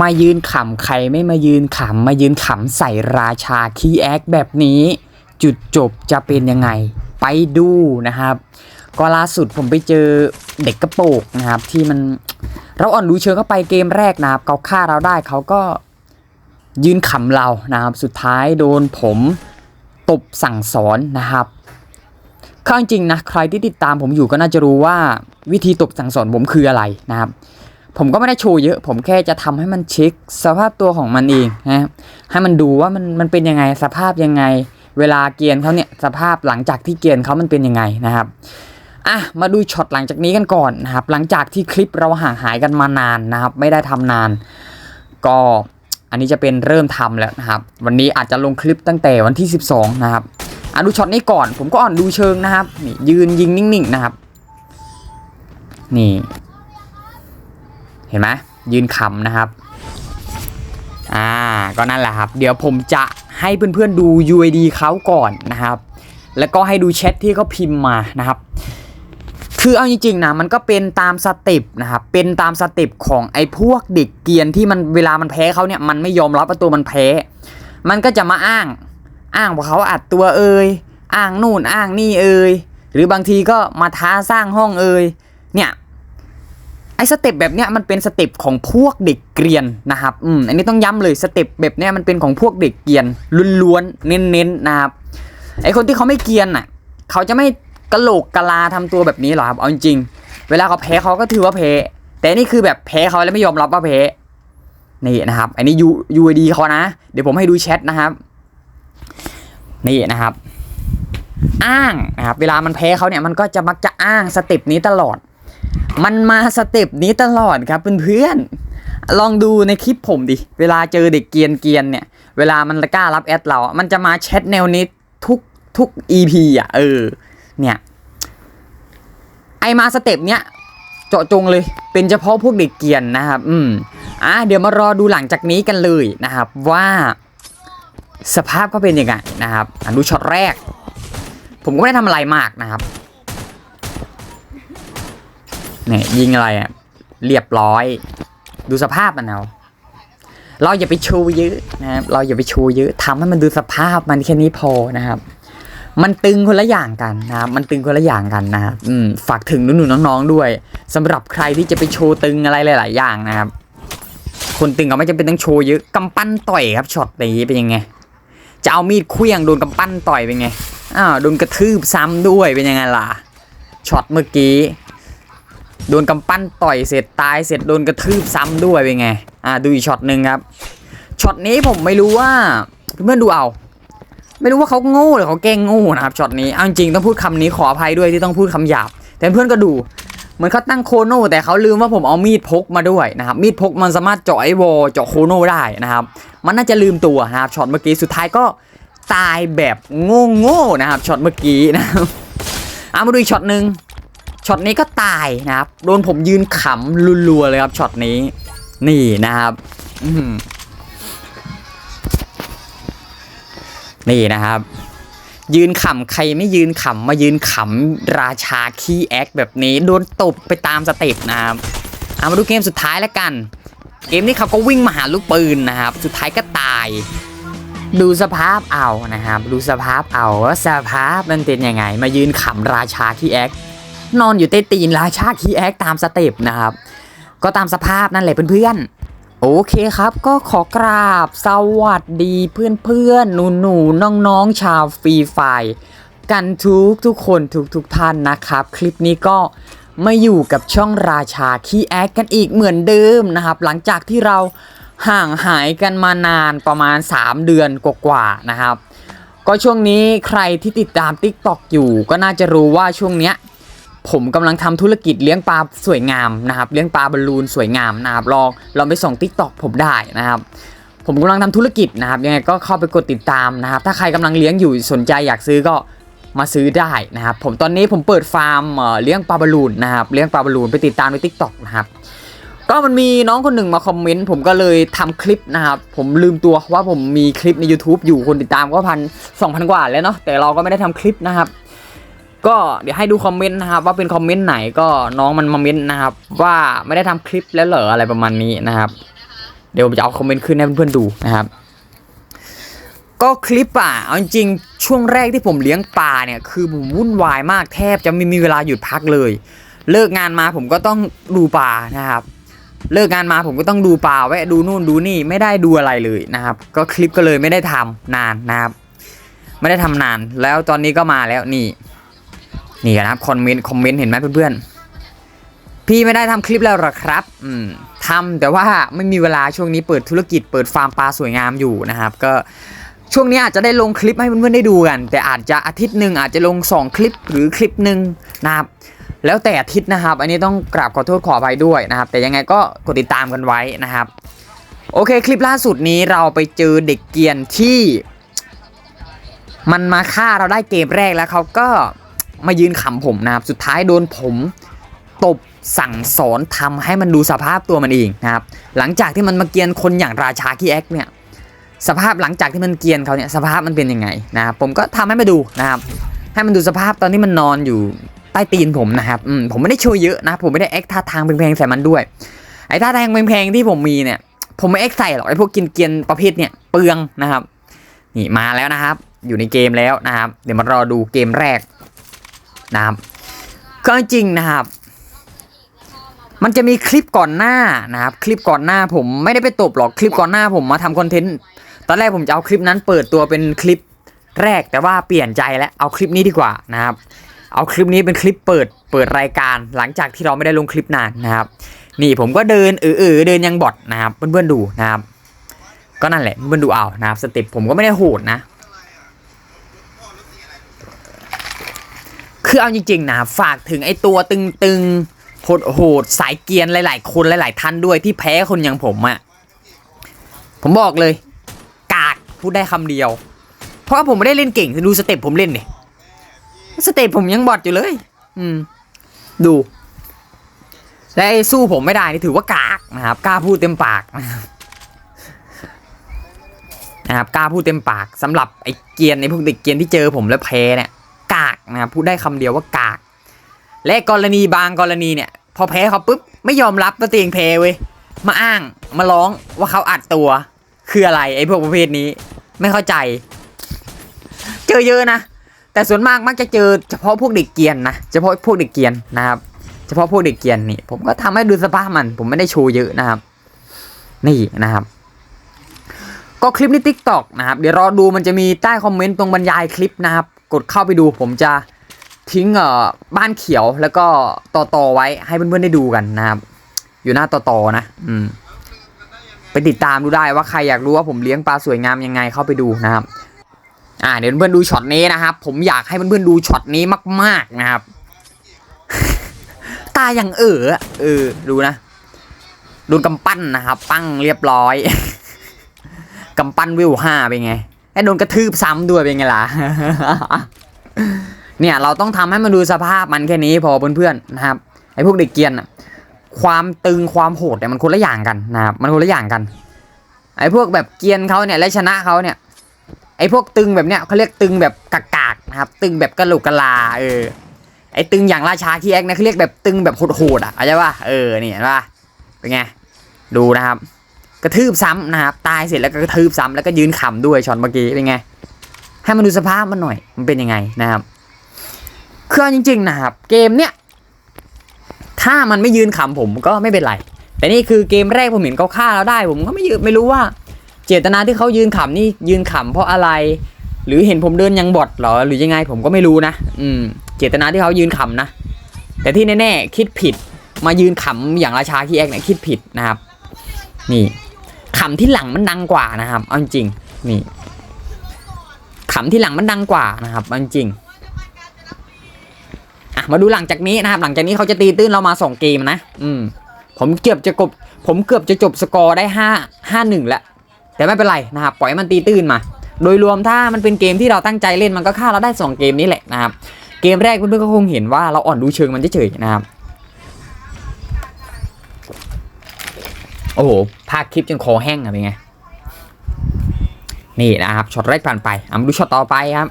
มายืนขำใครไม่มายืนขำมายืนขำใส่ราชาคีแอคแบบนี้ จุดจบจะเป็นยังไง ไปดูนะครับ ก็ล่าสุดผมไปเจอเด็กกระโปงนะครับ ที่มันเราอ่อนดูเชิงเข้าไปเกมแรกนะครับเขาฆ่าเราได้เขาก็ยืนขำเรานะครับ สุดท้ายโดนผมตบสั่งสอนนะครับข้าจริงนะใครที่ติดตามผมอยู่ก็น่าจะรู้ว่าวิธีตบสั่งสอนผมคืออะไรนะครับ ผมก็ไม่ได้โชว์เยอะ ผมแค่จะทำให้มันเช็คสภาพตัวของมันเองนะให้มันดูว่ามันมันเป็นยังไงสภาพยังไง เวลาเกียนเขาเนี่ยสภาพหลังจากที่เกียนเขามันเป็นยังไงนะครับอะมาดูช็อตหลังจากนี้กันก่อนนะครับ หลังจากที่คลิปเราห่างหายกันมานานนะครับ ไม่ได้ทำนาน ก็อันนี้จะเป็นเริ่มทำแล้วนะครับ วันนี้อาจจะลงคลิปตั้งแต่วันที่ 12 นะครับอะดูช็อตนี้ก่อนผมก็อ่อนดูเชิงนะครับนี่ยืนยิงนิ่งๆนะครับ นี่ ห็นไหมยืนขำนะครับ อ่าก็นั่นแหละครับ เดี๋ยวผมจะให้เพื่อนๆดู UID เขาก่อนนะครับ แล้วก็ให้ดูแชทที่เขาพิมพ์มานะครับ คือเอาจริงๆนะมันก็เป็นตามสเต็ปนะครับ เป็นตามสเต็ปของไอ้พวกเด็กเกียนที่มันเวลามันแพ้เขาเนี่ยมันไม่ยอมรับว่าตัวมันแพ้ มันก็จะมาอ้างอ้างว่าเขาอัดตัวเอ่ยอ้างนู่นอ้างนี่เอ่ยหรือบางทีก็มาท้าสร้างห้องเอ่ยเนี่ย ไอ้สเต็ปแบบเนี้ยมันเป็นสเต็ปของพวกเด็กเกรียนนะครับ อืม อันนี้ต้องย้ำเลยสเต็ปแบบเนี้ยมันเป็นของพวกเด็กเกรียนล้วนๆเน้นๆนะครับ ไอ้คนที่เขาไม่เกรียนน่ะ เขาจะไม่กะโหลกกะลาทำตัวแบบนี้หรอกครับ เอาจริงเวลาเขาแพ้เขาก็ถือว่าแพ้ แต่นี่คือแบบแพ้เขาแล้วไม่ยอมรับว่าแพ้ นี่นะครับ อันนี้ยูยูดีเขานะ เดี๋ยวผมให้ดูแชทนะครับ นี่นะครับ อ้างนะครับ เวลามันแพ้เขาเนี่ยมันก็จะมักจะอ้างสเต็ปนี้ตลอด มันมาสเต็ปนี้ตลอดครับเพื่อนๆลองดูในคลิปผมดิ เวลาเจอเด็กเกียนเกียนเนี่ย เวลามันกล้ารับแอดเรา มันจะมาแชทแนวนี้ทุกทุก EP อะ เออ เนี่ย ไอมาสเต็ปเนี้ยเจาะจงเลย เป็นเฉพาะพวกเด็กเกียนนะครับ อืม อะ เดี๋ยวมารอดูหลังจากนี้กันเลยนะครับ ว่าสภาพก็เป็นยังไงนะครับอะดูช็อตแรก ผมก็ไม่ได้ทำอะไรมากนะครับ เนี่ยยิงอะไรอะเรียบร้อย ดูสภาพมันเอาเราอย่าไปโชว์เยอะนะครับ เราอย่าไปโชว์เยอะทำให้มันดูสภาพมันแค่นี้พอนะครับ มันตึงคนละอย่างกันนะครับ มันตึงคนละอย่างกันนะครับอืมฝากถึงหนุ่นๆน้องๆด้วยสำหรับใครที่จะไปโชว์ตึงอะไรหลาย ๆ อย่างนะครับ คนตึงก็ไม่จำเป็นต้องโชว์เยอะกำปั้นต่อยครับช็อตนี้เป็นยังไง จะเอามีดเคลื่องโดนกำปั้นต่อยเป็นไงอ้าวโดนกระทืบซ้ำด้วยเป็นยังไงล่ะช็อตเมื่อกี้ โดนกำปั้นต่อยเสร็จตายเสร็จโดนกระทืบซ้ำด้วยเป็นไง อ่าดูอีกช็อตหนึ่งครับ ช็อตนี้ผมไม่รู้ว่าเพื่อนดูเอา ไม่รู้ว่าเขาโง่หรือเขาแกล้งโง่นะครับช็อตนี้เอาจริงต้องพูดคำนี้ขออภัยด้วยที่ต้องพูดคำหยาบ แต่เพื่อนก็ดูเหมือนเขาตั้งโคโน่แต่เขาลืมว่าผมเอามีดพกมาด้วยนะครับมีดพกมันสามารถเจาะไอโวเจาะโคโน่ได้นะครับ มันน่าจะลืมตัวนะครับช็อตเมื่อกี้สุดท้ายก็ตายแบบโง่ๆนะครับช็อตเมื่อกี้นะครับเอามาดูอีกช็อตหนึ่ง ช็อตนี้ก็ตายนะครับ โดนผมยืนขำรัวๆเลยครับช็อตนี้ นี่นะครับนี่นะครับ ยืนขำใครไม่ยืนขำมายืนขำราชาขี้แอคแบบนี้ โดนตบไปตามสเต็ปนะครับเอามาดูเกมสุดท้ายแล้วกัน เกมนี้เขาก็วิ่งมาหาลูกปืนนะครับ สุดท้ายก็ตาย ดูสภาพเอานะครับ ดูสภาพเอาว่าสภาพมันเป็นยังไง มายืนขำราชาขี้แอค นอนอยู่ใต้ตีนราชาคีแอคตามสเต็ปนะครับ ก็ตามสภาพนั่นแหละเพื่อนๆ โอเคครับ ก็ขอกราบสวัสดีเพื่อนๆ หนูๆ น้องๆ ชาวฟรีไฟกันทุกทุกคนทุกทุกท่านนะครับ คลิปนี้ก็มาอยู่กับช่องราชาคีแอคกันอีกเหมือนเดิมนะครับ หลังจากที่เราห่างหายกันมานานประมาณ 3 เดือนกว่าๆนะครับ ก็ช่วงนี้ใครที่ติดตาม TikTok อยู่ก็น่าจะรู้ว่าช่วงเนี้ย ผมกำลังทำธุรกิจเลี้ยงปลาสวยงามนะครับ เลี้ยงปลาบอลลูนสวยงามนะครับลองลองไปส่องทิกตอกผมได้นะครับ ผมกำลังทำธุรกิจนะครับ ยังไงก็เข้าไปกดติดตามนะครับ ถ้าใครกำลังเลี้ยงอยู่สนใจอยากซื้อก็มาซื้อได้นะครับ ผมตอนนี้ผมเปิดฟาร์มเลี้ยงปลาบอลลูนนะครับเลี้ยงปลาบอลลูนไปติดตามในทิกตอกนะครับก็มันมีน้องคนหนึ่งมาคอมเมนต์ผมก็เลยทำคลิปนะครับ ผมลืมตัวว่าผมมีคลิปใน YouTube อยู่คนติดตามก็พันสองพันกว่าแล้วเนาะแต่เราก็ไม่ได้ทำคลิปนะครับ ก็เดี๋ยวให้ดูคอมเมนต์นะครับว่าเป็นคอมเมนต์ไหนก็น้องมันมาเมนต์นะครับ ว่าไม่ได้ทำคลิปแล้วเหรออะไรประมาณนี้นะครับ เดี๋ยวผมจะเอาคอมเมนต์ขึ้นให้เพื่อนๆดูนะครับก็คลิปอะเอาจริงช่วงแรกที่ผมเลี้ยงปลาเนี่ยคือผมวุ่นวายมากแทบจะไม่มีเวลาหยุดพักเลย เลิกงานมาผมก็ต้องดูปลานะครับ เลิกงานมาผมก็ต้องดูปลาแวะดูนู่นดูนี่ไม่ได้ดูอะไรเลยนะครับ ก็คลิปก็เลยไม่ได้ทำนานนะครับ ไม่ได้ทำนานแล้วตอนนี้ก็มาแล้วนี่ นี่นะครับคอมเมนต์คอมเมนต์เห็นไหมเพื่อนๆ พี่ไม่ได้ทำคลิปแล้วหรอครับ อืมทำแต่ว่าไม่มีเวลาช่วงนี้เปิดธุรกิจเปิดฟาร์มปลาสวยงามอยู่นะครับ ก็ช่วงนี้อาจจะได้ลงคลิปให้เพื่อนๆได้ดูกัน แต่อาจจะอาทิตย์หนึ่งอาจจะลง 2 คลิปหรือคลิปหนึ่งนะครับแล้วแต่อาทิตย์นะครับ อันนี้ต้องกราบขอโทษขออภัยด้วยนะครับ แต่ยังไงก็กดติดตามกันไว้นะครับ โอเคคลิปล่าสุดนี้เราไปเจอเด็กเกียนที่ มันมาฆ่าเราได้เกมแรกแล้วเขาก็ มายืนขำผมนะครับ สุดท้ายโดนผมตบสั่งสอนทำให้มันดูสภาพตัวมันเองนะครับ หลังจากที่มันมาเกียนคนอย่างราชาคีแอคเนี่ยสภาพหลังจากที่มันเกียนเขาเนี่ยสภาพมันเป็นยังไงนะครับผมก็ทำให้มาดูนะครับ ให้มันดูสภาพตอนที่มันนอนอยู่ใต้ตีนผมนะครับอืมผมไม่ได้โชว์เยอะนะผมไม่ได้แอคท่าทางแพงๆใส่มันด้วยไอ้ท่าทางแพงๆที่ผมมีเนี่ย ผมไม่แอคใส่หรอกไอ้พวกกินเกียนประเภทเนี่ยเปลืองนะครับนี่มาแล้วนะครับ อยู่ในเกมแล้วนะครับ เดี๋ยวมารอดูเกมแรก นะครับก็จริงนะครับ มันจะมีคลิปก่อนหน้านะครับ คลิปก่อนหน้าผมไม่ได้ไปตบหรอกคลิปก่อนหน้าผมมาทำคอนเทนต์ตอนแรกผมจะเอาคลิปนั้นเปิดตัวเป็นคลิปแรกแต่ว่าเปลี่ยนใจแล้วเอาคลิปนี้ดีกว่านะครับ เอาคลิปนี้เป็นคลิปเปิดเปิดรายการ หลังจากที่เราไม่ได้ลงคลิปนานนะครับ นี่ผมก็เดินเออเอเดินยังบอทนะครับเพื่อนๆดูนะครับ ก็นั่นแหละเพื่อนๆดูเอานะครับสเต็ปผมก็ไม่ได้โหดนะ คือเอาจริงๆนะฝากถึงไอ้ตัวตึงๆโหดโหดๆสายเกียนหลาย ๆ คนหลาย ๆ ท่านด้วยที่แพ้คนอย่างผมอะ่ะผมบอกเลย กากพูดได้คำเดียว เพราะว่าผมไม่ได้เล่นเก่งดูสเต็ปผมเล่นเนี่ยสเต็ปผมยังบอดอยู่เลย อืม ดู และไอ้สู้ผมไม่ได้นี่ถือว่ากากนะครับ กล้าพูดเต็มปากนะครับ กล้าพูดเต็มปากสำหรับไอ้เกียนไอ้พวกเด็กเกียนที่เจอผมแล้วแพ้เนี่ย นะครับพูดได้คำเดียวว่ากาก และกรณีบางกรณีเนี่ย พอแพ้เขาปุ๊บไม่ยอมรับว่าตัวเองแพ้เว้ยมาอ้างมาร้องว่าเขาอัดตัว คืออะไรไอ้พวกประเภทนี้ ไม่เข้าใจ เจอเยอะนะแต่ส่วนมากมักจะเจอเฉพาะพวกเด็กเกียนนะเฉพาะพวกเด็กเกียนนะครับ เฉพาะพวกเด็กเกียนนี่ ผมก็ทำให้ดูสภาพมัน ผมไม่ได้โชว์เยอะนะครับ นี่นะครับ ก็คลิปนี้ t ิ k t o k นะครับ เดี๋ยวรอดูมันจะมีใต้คอมเมนต์ตรงบรรยายคลิปนะครับ กดเข้าไปดูผมจะทิ้งเอ่อบ้านเขียวแล้วก็ต่อต่อๆไว้ให้เพื่อนๆได้ดูกันนะครับ อยู่หน้าต่อต่อๆนะอืมไปติดตามดูได้ว่าใครอยากรู้ว่าผมเลี้ยงปลาสวยงามยังไงเข้าไปดูนะครับ อ่าเดี๋ยวเพื่อนๆดูช็อตนี้นะครับ ผมอยากให้เพื่อนๆดูช็อตนี้มาก ๆนะครับ ตาอย่างเออเออดูนะโดนกำปั้นนะครับ ปั้งเรียบร้อย กำปั้นวิวห้าเป็นไง ไอ้โดนกระทืบซ้ำด้วยเป็นไงล่ะ เนี่ยเราต้องทำให้มันดูสภาพมันแค่นี้พอเพื่อนๆนะครับไอ้พวกเด็กเกียนความตึงความโหดเนี่ยมันคนละอย่างกันนะครับมันคนละอย่างกัน ไอ้พวกแบบเกียนเขาเนี่ยและชนะเขาเนี่ย ไอ้พวกตึงแบบเนี้ยเขาเรียกตึงแบบกากๆนะครับ ตึงแบบกระโหลกกะลาเออไอ้ตึงอย่างราชาคีแอคเนี่ยเขาเรียกแบบตึงแบบโหดๆอะเข้าใจป่ะเออนี่เห็นป่ะเป็นไงดูนะครับ กระทืบซ้ำนะครับตายเสร็จแล้วก็กระทืบซ้ำแล้วก็ยืนขำด้วยช็อตเมื่อกี้เป็นไงให้มันดูสภาพมันหน่อย มันเป็นยังไงนะครับคือเอาจริง ๆ นะครับ เกมเนี้ยถ้ามันไม่ยืนขำผมก็ไม่เป็นไร แต่นี่คือเกมแรกผมเห็นเขาฆ่าเราได้ ผมก็ไม่ยืนไม่รู้ว่า เจตนาที่เขายืนขำนี่ยืนขำเพราะอะไร หรือเห็นผมเดินยังบอดหรอ หรือยังไงผมก็ไม่รู้นะ อืม เจตนาที่เขายืนขำนะแต่ที่แน่ๆคิดผิดมายืนขำอย่างราชาคีแอกเนี่ยคิดผิดนะครับ นี่ำที่หลังมันดังกว่านะครับเอาจริงนี่ขำที่หลังมันดังกว่านะครับเอาจริงอะมาดูหลังจากนี้นะครับ หลังจากนี้เขาจะตีตื้นเรามาสองเกมนะ อืม ผมเกือบจะกบ ผมเกือบจะจบสกอร์ได้ห้าห้าหนึ่งแล้วแต่ไม่เป็นไรนะครับ ปล่อยมันตีตื้นมา โดยรวมถ้ามันเป็นเกมที่เราตั้งใจเล่นมันก็ฆ่าเราได้สองเกมนี้แหละนะครับ เกมแรกเพื่อนๆก็คงเห็นว่าเราอ่อนดูเชิงมันเฉยๆนะครับ โอ้โหภาคคลิปจนคอแห้งอะเป็นไง นี่นะครับช็อตแรกผ่านไปเอามาดูช็อตต่อไปครับ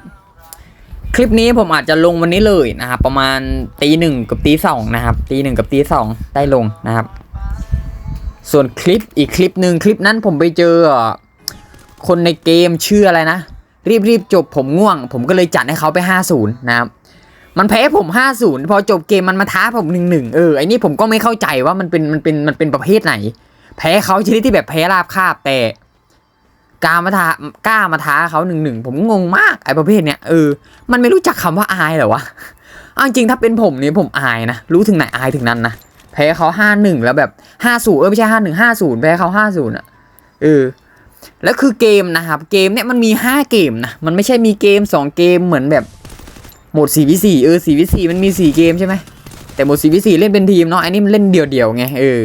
คลิปนี้ผมอาจจะลงวันนี้เลยนะครับ ประมาณตีหนึ่งกับตีสองนะครับตีหนึ่งกับตีสองได้ลงนะครับ ส่วนคลิปอีกคลิปหนึ่งคลิปนั้นผมไปเจอคนในเกมชื่ออะไรนะ รีบรีบจบผมง่วง ผมก็เลยจัดให้เขาไป 50 นะครับ มันแพ้ผม 50 พอจบเกมมันมาท้าผมหนึ่งหนึ่งเออไอ้นี่ผมก็ไม่เข้าใจว่ามันเป็นมันเป็นมันเป็นประเภทไหน แพ้เขาชนิดที่แบบแพ้ราบคาบแต่กล้ามาท้ากล้ามาท้าเขาหนึ่งหนึ่งผมงงมากไอ้ประเภทเนี้ยเออมันไม่รู้จักคำว่าอายเหรอวะเอาจริงถ้าเป็นผมเนี่ยผมอายนะรู้ถึงไหนอายถึงนั้นนะแพ้เขาห้าหนึ่งแล้วแบบห้าศูนย์เออไม่ใช่ห้าหนึ่งห้าศูนย์แพ้เขาห้าศูนย์อะเออแล้วคือเกมนะครับ เกมเนี่ยมันมีห้าเกมนะมันไม่ใช่มีเกมสองเกมเหมือนแบบโหมดสี่วิสี่เออสี่วิสี่มันมีสี่เกมใช่ไหมแต่หมดสี่วิสี่เล่นเป็นทีมเนาะอันนี้มันเล่นเดี่ยวๆไงเออ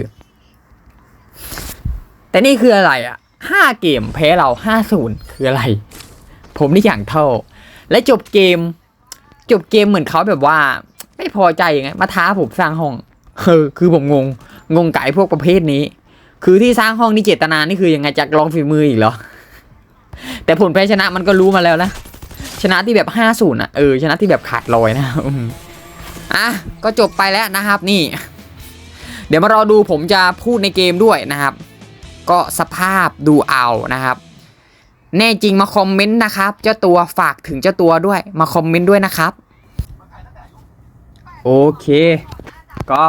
แต่นี่คืออะไรอะห้าเกมแพ้เราห้าศูนย์คืออะไร ผมนี่อย่างเท่า และจบเกม จบเกมเหมือนเขาแบบว่า ไม่พอใจไงมาท้าผมสร้างห้องเออคือผมงง งงไก่พวกประเภทนี้ คือที่สร้างห้องนี่เจตนานี่คือยังไงจะลองฝีมืออีกเหรอ แต่ผลแพ้ชนะมันก็รู้มาแล้วนะ ชนะที่แบบห้าศูนย์อะเออชนะที่แบบขาดลอยนะอะก็จบไปแล้วนะครับนี่ เดี๋ยวมารอดูผมจะพูดในเกมด้วยนะครับ ก็สภาพดูเอานะครับ แน่จริงมาคอมเมนต์นะครับ เจ้าตัวฝากถึงเจ้าตัวด้วยมาคอมเมนต์ด้วยนะครับ โอเค ก็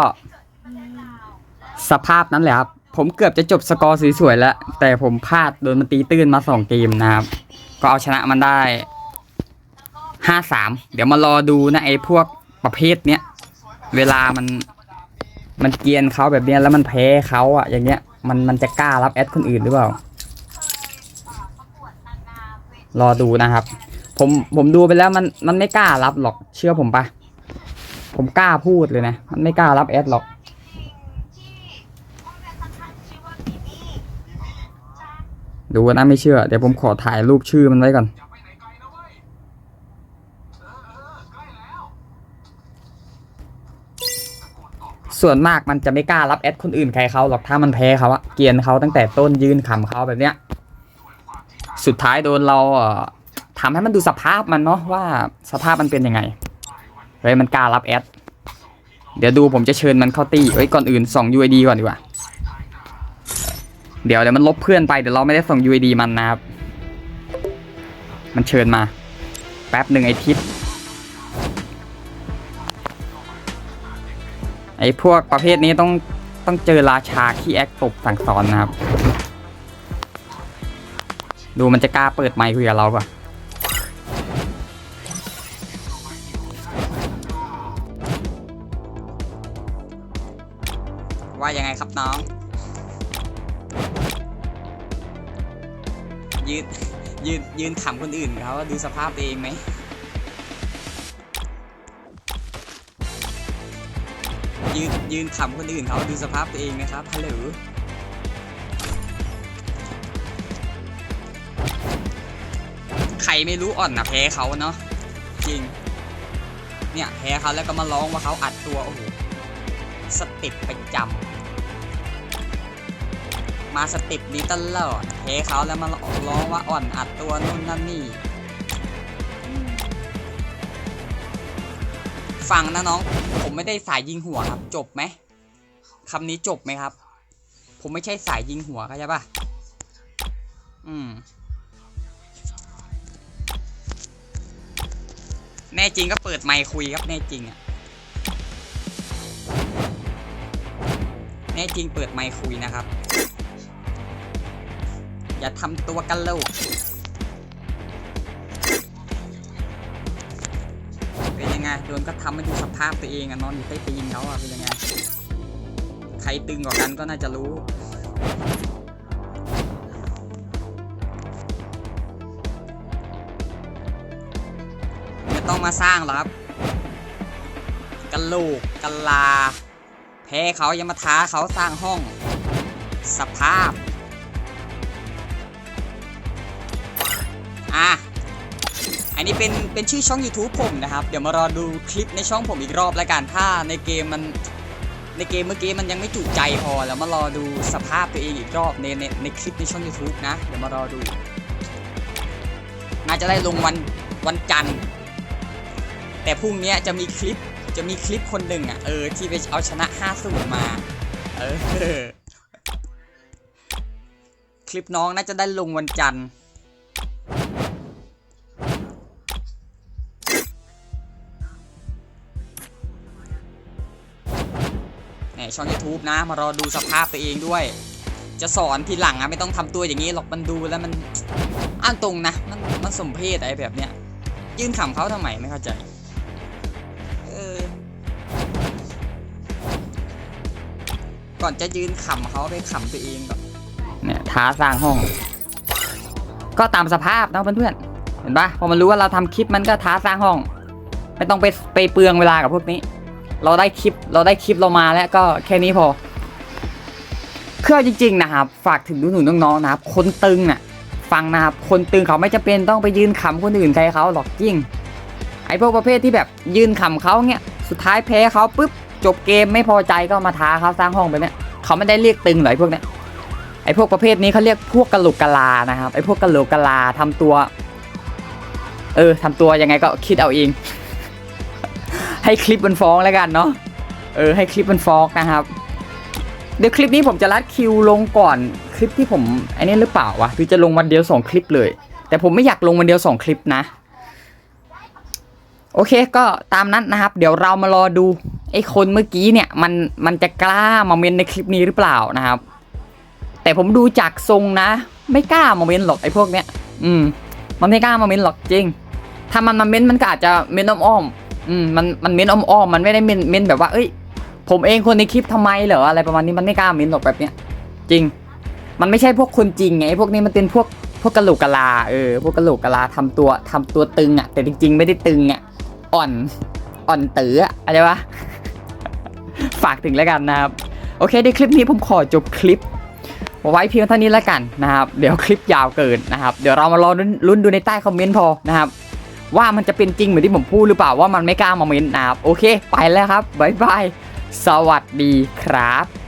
สภาพนั้นแหละครับ ผมเกือบจะจบสกอร์สวยๆแล้ว แต่ผมพลาดโดนมันตีตื้นมาสองเกมนะครับ ก็เอาชนะมันได้ห้าสามเดี๋ยวมารอดูนะไอ้พวกประเภทเนี้ย เวลามัน มันเกียนเขาแบบเนี้ยแล้วมันแพ้เขาอะอย่างเงี้ยมันมันจะกล้ารับแอดคนอื่นหรือเปล่า รอดูนะครับ ผมผมดูไปแล้วมันมันไม่กล้ารับหรอกเชื่อผมปะผมกล้าพูดเลยนะ มันไม่กล้ารับแอดหรอก ดูนะไม่เชื่อ เดี๋ยวผมขอถ่ายรูปชื่อมันไว้ก่อน ส่วนมากมันจะไม่กล้ารับแอดคนอื่นใครเขาหรอกถ้ามันแพ้เขาอะเกียนเขาตั้งแต่ต้นยืนขำเขาแบบเนี้ย สุดท้ายโดนเราเอ่อทำให้มันดูสภาพมันเนาะว่าสภาพมันเป็นยังไงเฮ้ยมันกล้ารับแอดเดี๋ยวดูผมจะเชิญมันเข้าตีเฮ้ยก่อนอื่นส่ง UID ก่อนดีกว่า เดี๋ยวเดี๋ยวมันลบเพื่อนไปเดี๋ยวเราไม่ได้ส่ง UID มันนะครับ มันเชิญมา แป๊บหนึ่งไอทิศ ไอ้พวกประเภทนี้ต้องต้องเจอราชาขี้แอคตบสั่งสอนนะครับ ดูมันจะกล้าเปิดไมค์คุยกับเราป่ะว่ายังไงครับน้อง ยืนยืนยืนขำคนอื่นเขาดูสภาพตัวเองไหม ยืนยืนขำคนอื่นเขาดูสภาพตัวเองนะครับฮัลโหลใครไม่รู้อ่อนนะแพ้เขาเนาะจริง เนี่ยแพ้เขาแล้วก็มาร้องว่าเขาอัดตัวโอ้โหสเติปประจำมาสเติปนี้ตลอดแพ้เขาแล้วมาร้องว่าอ่อนอัดตัวนู่นนั่นนี่ ฟังนะน้อง ผมไม่ได้สายยิงหัวครับ จบไหมคำนี้จบไหมครับ ผมไม่ใช่สายยิงหัวเข้าใจปะอืม แน่จริงก็เปิดไมค์คุยครับ แน่จริงอะแน่จริงเปิดไมค์คุยนะครับ อย่าทำตัวกันโลก ยังไงโดนก็ทำให้ดูสภาพตัวเองอะนอนอยู่ใต้ตีนเขาอะเป็นยังไง ใครตึงกว่ากันก็น่าจะรู้ไม่ต้องมาสร้างหรอครับกะโหลกกะลา แพ้เขายังมาท้าเขาสร้างห้อง สภาพ อันนี้เป็นเป็นชื่อช่อง YouTube ผมนะครับ เดี๋ยวมารอดูคลิปในช่องผมอีกรอบแล้วกันถ้าในเกมมันในเกมเมื่อกี้มันยังไม่จุใจพอแล้วมารอดูสภาพตัวเองอีกรอบในในในคลิปในช่อง YouTube นะ เดี๋ยวมารอดูน่าจะได้ลงวันวันจันทร์ แต่พรุ่งนี้จะมีคลิปจะมีคลิปคนหนึ่งอะเออที่ไปเอาชนะ5สูมา เออ คลิปน้องน่าจะได้ลงวันจันทร์ ช่อง YouTube นะ มารอดูสภาพตัวเองด้วย จะสอนทีหลังอะไม่ต้องทำตัวอย่างนี้หรอกมันดูแล้วมันอ้างตรงนะมันมันสมเพศอะไรแบบเนี้ยยื่นขำเขาทำไมไม่เข้าใจเออก่อนจะยืนขำเขาไปขำตัวเองก่อนเนี่ยท้าสร้างห้อง ก็ตามสภาพนะเพื่อนๆเห็นปะพอมันรู้ว่าเราทำคลิปมันก็ท้าสร้างห้อง ไม่ต้องไปไปเปลืองเวลากับพวกนี้ เราได้คลิปเราได้คลิปเรามาแล้วก็แค่นี้พอเคือเอาจริง ๆ นะครับ ฝากถึงหนูๆน้องๆนะครับ คนตึงน่ะ ฟังนะครับ คนตึงเขาไม่จำเป็นต้องไปยืนขำคนอื่นใครเขาหรอกจริงไอ้พวกประเภทที่แบบยืนขำเขาเงี้ยสุดท้ายแพ้เขาปุ๊บจบเกมไม่พอใจก็มาท้าเขาสร้างห้องไปเนี่ยเขาไม่ได้เรียกตึงหรอกไอ้พวกเนี้ยไอ้พวกประเภทนี้เขาเรียกพวกกะโหลกกะลานะครับไอ้พวกกะโหลกกะลาทำตัว เออทำตัวยังไงก็คิดเอาเอง ให้คลิปมันฟ้องแล้วกันเนาะเออให้คลิปมันฟ้องนะครับ เดี๋ยวคลิปนี้ผมจะรัดคิวลงก่อนคลิปที่ผมไอ้นี่หรือเปล่าวะคือจะลงวันเดียวสองคลิปเลย แต่ผมไม่อยากลงวันเดียวสองคลิปนะ โอเคก็ตามนั้นนะครับ เดี๋ยวเรามารอดูไอ้คนเมื่อกี้เนี่ยมันมันจะกล้ามาเมนในคลิปนี้หรือเปล่านะครับ แต่ผมดูจากทรงนะ ไม่กล้ามาเมนหรอกไอ้พวกเนี้ย อืม มันไม่กล้ามาเมนหรอกจริง ถ้ามันมาเมนมันก็อาจจะเมนอ้อมๆ อืมมันมันเมนอ้อมๆมันไม่ได้เมนเมนแบบว่า เอ้ย ผมเองคนในคลิปทำไมเหรออะไรประมาณนี้มันไม่กล้าเมนหรอกแบบเนี้ย จริง มันไม่ใช่พวกคนจริงไงพวกนี้มันเป็นพวกพวกกะโหลกกะลาเออพวกกะโหลกกะลาทำตัวทำตัวตึงอะ แต่จริง ๆ ไม่ได้ตึงอะอ่อนอ่อนตืออะอะไรวะฝากถึงแล้วกันนะครับโอเคในคลิปนี้ผมขอจบคลิปไว้เพียงเท่านี้แล้วกันนะครับ เดี๋ยวคลิปยาวเกินนะครับ เดี๋ยวเรามารอลุ้นดูในใต้คอมเมนต์พอนะครับ ว่ามันจะเป็นจริงเหมือนที่ผมพูดหรือเปล่าว่ามันไม่กล้ามาเมนต์นะครับโอเค ไปแล้วครับบ๊ายบายสวัสดีครับ